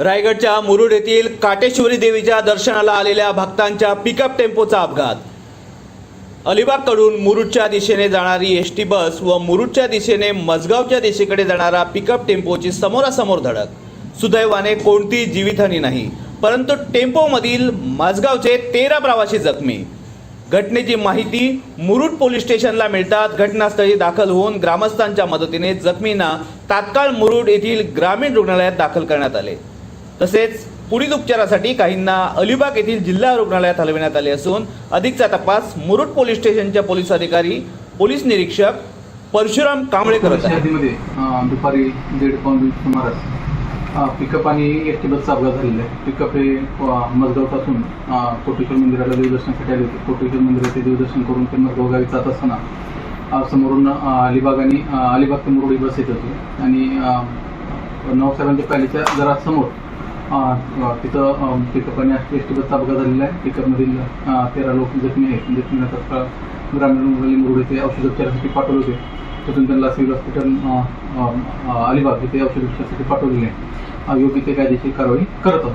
रायगडच्या मुरुड येथील काटेश्वरी देवीच्या दर्शनाला आलेल्या भक्तांच्या पिकअप टेम्पोचा अपघात. अलिबागकडून मुरुडच्या दिशेने जाणारी एस टी बस व मुरुडच्या दिशेने मजगावच्या दिशेकडे जाणारा पिकअप टेम्पोची समोरासमोर धडक. सुदैवाने कोणती जीवितहानी नाही परंतु टेम्पोमधील मजगावचे तेरा प्रवासी जखमी. घटनेची माहिती मुरुड पोलीस स्टेशनला मिळतात घटनास्थळी दाखल होऊन ग्रामस्थांच्या मदतीने जखमींना तात्काळ मुरुड येथील ग्रामीण रुग्णालयात दाखल करण्यात आले. तसेच पुढील उपचारासाठी काहींना अलिबाग येथील जिल्हा रुग्णालयात हलविण्यात आले असून अधिकचा तपास मुरुड पोलीस स्टेशनच्या पोलीस अधिकारी पोलीस निरीक्षक परशुराम कांबळे करत आहेत. दुपारी दीड पाऊन सुमारास पिकअप आणि एस टी बसचा अपघात झालेला आहे पिकअप हे मजगावपासून कोटेश्वर मंदिराला देवदर्शनासाठी आले होते कोटेश्वर मंदिराचे देवदर्शन करून ते मजगाव गावी जात असताना समोरून अलिबाग आणि अलिबाग ते मुरुडी बस येत होती. आणि नवसाहेबांच्या पॅलेच्या जरा समोर तिथं पिकअप आणि एस अपघात झालेला आहे. पिकअपमधील तेरा लोक जखमी आहेत. म्हणजे जखमी तत्काळ ग्रामीण रुग्णालय मुरुड येथे औषधोपचारासाठी पाठवले होते. तिथून त्यांना सिव्हिल हॉस्पिटल अलिबाग येथे औषधोपचारासाठी पाठवलेले आहे. योग्य ते कायदेशीर कारवाई करत आहोत.